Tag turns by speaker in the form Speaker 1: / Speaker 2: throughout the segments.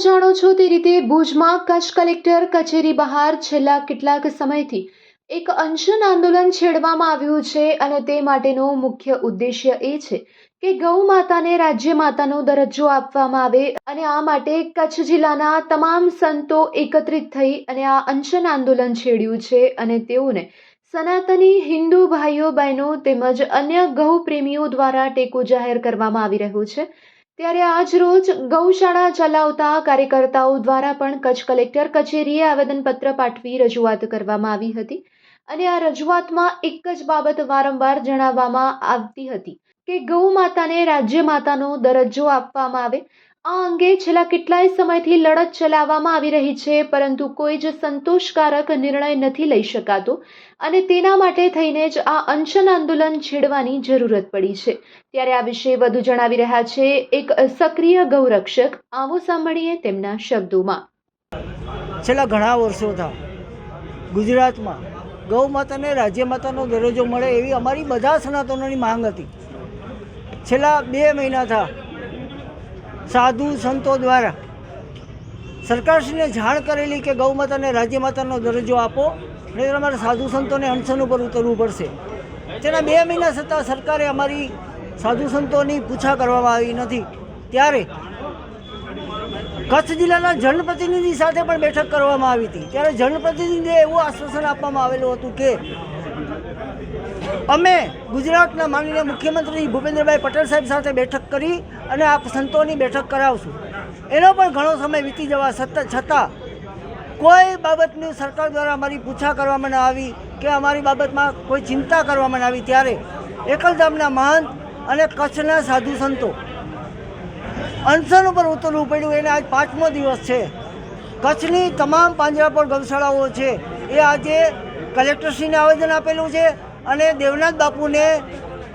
Speaker 1: જાણો છો તે રીતે ભુજમાં કચ્છ કલેક્ટર કચેરી બહાર છેલ્લા કેટલાક સમયથી એક અનશન આંદોલન છેડવામાં આવ્યું છે અને તે માટેનો મુખ્ય ઉદ્દેશ્ય એ છે કે ગૌ માતાને રાજ્ય માતાનો દરજ્જો આપવામાં આવે અને આ માટે કચ્છ જિલ્લાના તમામ સંતો એકત્રિત થઈ અને આ અનશન આંદોલન છેડ્યું છે અને તેઓને સનાતની હિન્દુ ભાઈઓ બહેનો તેમજ અન્ય ગૌ પ્રેમીઓ દ્વારા ટેકો જાહેર કરવામાં આવી રહ્યો છે. ત્યારે આજ રોજ ગૌશાળા ચલાવતા કાર્યકર્તાઓ દ્વારા પણ કચ્છ કલેક્ટર કચેરીએ આવેદનપત્ર પાઠવી રજૂઆત કરવામાં આવી હતી અને આ રજૂઆતમાં એક જ બાબત વારંવાર જણાવવામાં આવતી હતી કે ગૌ માતાને રાજ્ય માતાનો દરજ્જો આપવામાં આવે આ અંગે છેલ્લા કેટલાય સમયથી લડત ચલાવવામાં આવી રહી છે, પરંતુ કોઈ જ સંતોષકારક નિર્ણય નથી લઈ શકાતો અને તેના માટે થઈને જ આ અનશન આંદોલન છેડવાની જરૂરત પડી છે. ત્યારે આ વિશે વધુ જણાવી રહ્યા છે એક સક્રિય ગૌરક્ષક, આવો સાંભળીએ તેમના શબ્દોમાં.
Speaker 2: છેલ્લા ઘણા વર્ષોથી ગુજરાતમાં ગૌ માતાને રાજ્ય માતાનો દરજ્જો મળે એવી અમારી બધા સનાતનોની માંગ હતી. છેલ્લા બે મહિનાથી સાધુ સંતો દ્વારા સરકારશ્રીને જાણ કરેલી કે ગૌમાતાને રાજ્યમાતાનો રાજ્ય માતાનો દરજ્જો આપો નહીં અમારે સાધુ સંતોને અનશન ઉપર ઉતરવું પડશે. તેના બે મહિના છતાં સરકારે અમારી સાધુ સંતોની પૂછા કરવામાં આવી નથી. ત્યારે કચ્છ જિલ્લાના જનપ્રતિનિધિ સાથે પણ બેઠક કરવામાં આવી હતી. ત્યારે જનપ્રતિનિધિએ એવું આશ્વાસન આપવામાં આવેલું હતું કે અમે ગુજરાતના માનનીય મુખ્યમંત્રી ભૂપેન્દ્રભાઈ પટેલ સાહેબ સાથે બેઠક કરી અને આ સંતોની બેઠક કરાવશું. એનો પણ ઘણો સમય વીતી જવા છતાં કોઈ બાબતની સરકાર દ્વારા અમારી પૂછા કરવામાં ન આવી કે અમારી બાબતમાં કોઈ ચિંતા કરવામાં ન આવી ત્યારે એકલધામના મહંત અને કચ્છના સાધુ સંતો અનશન ઉપર ઉતરવું પડ્યું. એને આજ પાંચમો દિવસ છે. કચ્છની તમામ પાંજરાપોળ ગૌશાળાઓ છે. એ આજે કલેક્ટરશ્રીને આવેદન આપેલું છે. અને દેવનાથ બાપુને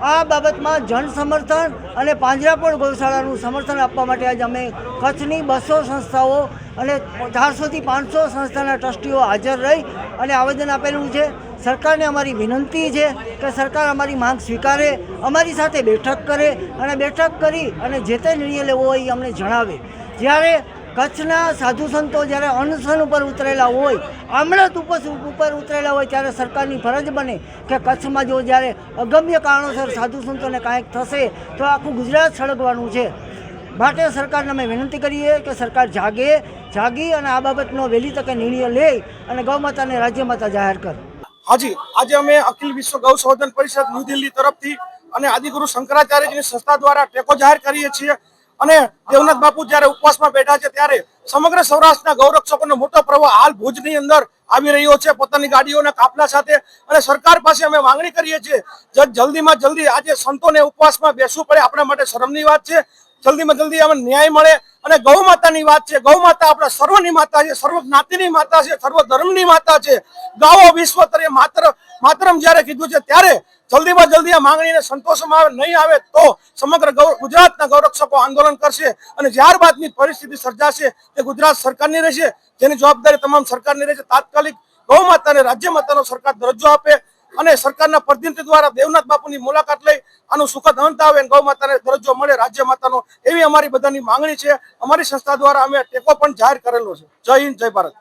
Speaker 2: આ બાબતમાં જન સમર્થન અને પાંજરાપોળ ગૌશાળાનું સમર્થન આપવા માટે આજે અમે કચ્છની બસો સંસ્થાઓ અને ચારસોથી પાંચસો સંસ્થાના ટ્રસ્ટીઓ હાજર રહી અને આવેદન આપેલું છે. સરકારને અમારી વિનંતી છે કે સરકાર અમારી માંગ સ્વીકારે, અમારી સાથે બેઠક કરે અને બેઠક કરી અને જે તે નિર્ણય લેવો હોય એ અમને જણાવે. જ્યારે કચ્છના સાધુ સંતો જ્યારે અનશન ઉપર ઉતરેલા હોય આમળત ઉપર ઉપર ઉતરેલા હોય ત્યારે સરકારની ફરજ બને કે કચ્છમાં જો જ્યારે અગમ્ય કારણોસર સાધુ સંતોને કાંઈક થશે, તો આખું ગુજરાત સળગવાનું છે. માટે સરકારને અમે વિનંતી કરીએ કે સરકાર જાગે, જાગી અને આ બાબતનો વહેલી તકે નિર્ણય લે અને ગૌમાતાને રાજ્ય માતા જાહેર કરે.
Speaker 3: હાજી, આજે અમે અખિલ વિશ્વ ગૌ સંવર્ધન પરિષદ ન્યૂ દિલ્હી તરફથી અને આદિગુરુ શંકરાચાર્યજીની સંસ્થા દ્વારા ટેકો જાહેર કરીએ છીએ. અને દેવનાથ બાપુ જ્યારે ઉપવાસમાં બેઠા છે ત્યારે સમગ્ર સૌરાષ્ટ્રના ગૌરક્ષકોનો મોટો પ્રવાહ હાલ ભુજની અંદર આવી રહ્યો છે. પોતાની ગાડીઓના કાફલા સાથે અને સરકાર પાસે અમે માંગણી કરીએ છીએ, જલ્દીમાં જલ્દી આજે સંતોને ઉપવાસમાં બેસવું પડે આપણા માટે શરમની વાત છે. જલ્દીમાં જલ્દી અમને ન્યાય મળે. અને ગૌ માતાની વાત છે. ગૌ માતા આપણા સર્વની માતા છે સર્વ જ્ઞાતિની માતા છે સર્વ ધર્મની માતા છે. ગાવો વિશ્વ તરે માત્ર માત્રમ જ્યારે કીધું છે ત્યારે જલ્દીમાં જલ્દી આ માંગણીને સંતોષમાં નહીં આવે તો સમગ્ર ગુજરાતના ગૌરક્ષકો આંદોલન કરશે અને ત્યારબાદની પરિસ્થિતિ સર્જાશે તે ગુજરાત સરકારની રહેશે. જેની જવાબદારી તમામ સરકારની રહેશે. તાત્કાલિક ગૌ માતાને રાજ્ય માતાનો સરકાર દરજ્જો આપે. અને સરકારના પ્રતિનિધિ દ્વારા દેવનાથ બાપુની મુલાકાત લઈ આનું સુખદ અંત આવે ગૌ માતાને દરજ્જો મળે. રાજ્ય માતાનો એવી અમારી બધાની માંગણી છે. અમારી સંસ્થા દ્વારા અમે ટેકો પણ જાહેર કરેલો છે. જય હિન્દ, જય ભારત.